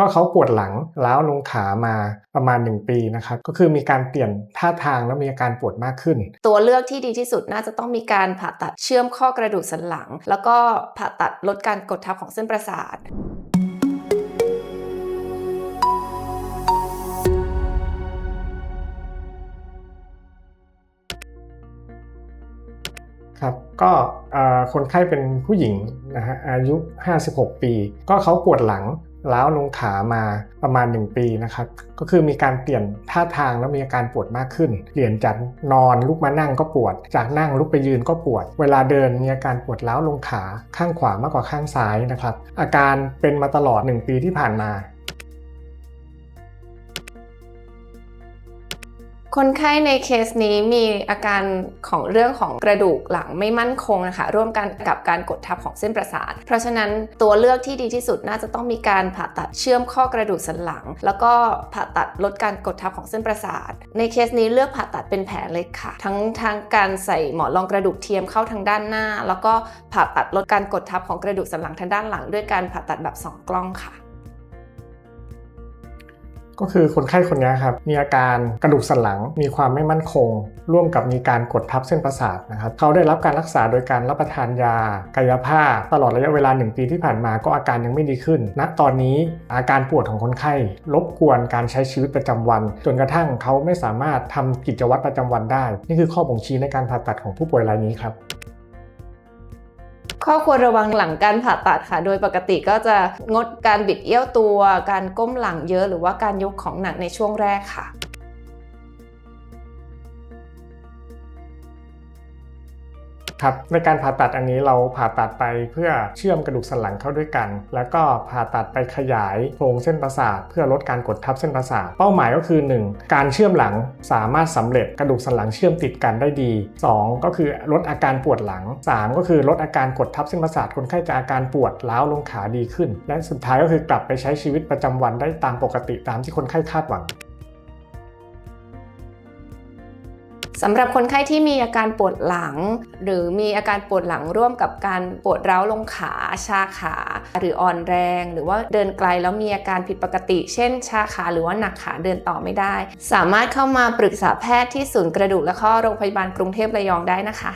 ก็เขาปวดหลังล้าวลงขามาประมาณ 1 ปีนะครับก็คือมีการเปลี่ยนท่าทางแล้วมีอาการปวดมากขึ้น ตัวเลือกที่ดีที่สุดน่าจะต้องมีการผ่าตัดเชื่อมข้อกระดูกสันหลัง แล้วก็ผ่าตัดลดการกดทับของเส้นประสาทครับก็เอ่อคนไข้เป็นผู้หญิงนะฮะอายุ 56 ปี ก็เขาปวดหลัง ล้าวลงขามาประมาณ 1 ปีนะครับ ก็คือมีการเปลี่ยนท่าทางแล้วมีอาการปวดมากขึ้น เปลี่ยนจากนอนลุกมานั่งก็ปวด จากนั่งลุกไปยืนก็ปวด เวลาเดินมีอาการปวดล้าวลงขาข้างขวามากกว่าข้างซ้ายนะครับ อาการเป็นมาตลอด 1 ปีที่ผ่านมา คนไข้ในเคสนี้มีอาการของเรื่องของกระดูกหลังไม่มั่นคงนะคะร่วมกันกับการกดทับของเส้นประสาท เพราะฉะนั้นตัวเลือกที่ดีที่สุดน่าจะต้องมีการผ่าตัดเชื่อมข้อกระดูกสันหลัง แล้วก็ผ่าตัดลดการกดทับของเส้นประสาท ในเคสนี้เลือกผ่าตัดเป็นแผลเล็กค่ะ ทั้งทางการใส่หมอนรองกระดูกเทียมเข้าทางด้านหน้า แล้วก็ผ่าตัดลดการกดทับของกระดูกสันหลังทางด้านหลัง ด้วยการผ่าตัดแบบสองกล้องค่ะ ก็คือคนไข้คนนี้ครับมีอาการกระดูกสันหลังมีความไม่มั่นคง ร่วมกับมีการกดทับเส้นประสาทนะครับเขาได้รับการรักษาโดยการรับประทานยา กายภาพ ตลอดระยะเวลา 1 ปีที่ผ่านมาก็อาการยังไม่ดีขึ้น ณตอนนี้อาการปวดของคนไข้รบกวนการใช้ชีวิตประจำวัน จนกระทั่งเขาไม่สามารถทำกิจวัตรประจำวันได้ นี่คือข้อบ่งชี้ในการผ่าตัดของผู้ป่วยรายนี้ครับ ข้อควรระวังหลังการผ่าตัดค่ะ โดยปกติก็จะงดการบิดเอี้ยวตัว การก้มหลังเยอะ หรือว่าการยกของหนักในช่วงแรกค่ะ ครับในการผ่าตัดอันนี้เราผ่าตัดไปเพื่อเชื่อมกระดูกสันหลังเข้าด้วยกัน แล้วก็ผ่าตัดไปขยายโครงเส้นประสาทเพื่อลดการกดทับเส้นประสาทเป้าหมายก็คือ 1. การเชื่อมหลังสามารถสำเร็จกระดูกสันหลังเชื่อมติดกันได้ดี 2. ก็คือลดอาการปวดหลัง 3. ก็คือลดอาการกดทับเส้นประสาทคนไข้จะอาการปวดล้าวลงขาดีขึ้น และสุดท้ายก็คือกลับไปใช้ชีวิตประจำวันได้ตามปกติตามที่คนไข้คาดหวัง สำหรับคนไข้ที่มีอาการปวดหลัง หรือมีอาการปวดหลังร่วมกับการปวดร้าวลงขาชาขา หรืออ่อนแรง หรือว่าเดินไกลแล้วมีอาการผิดปกติ เช่น ชาขาหรือว่าหนักขาเดินต่อไม่ได้ สามารถเข้ามาปรึกษาแพทย์ที่ศูนย์กระดูกและข้อโรงพยาบาลกรุงเทพระยองได้นะคะ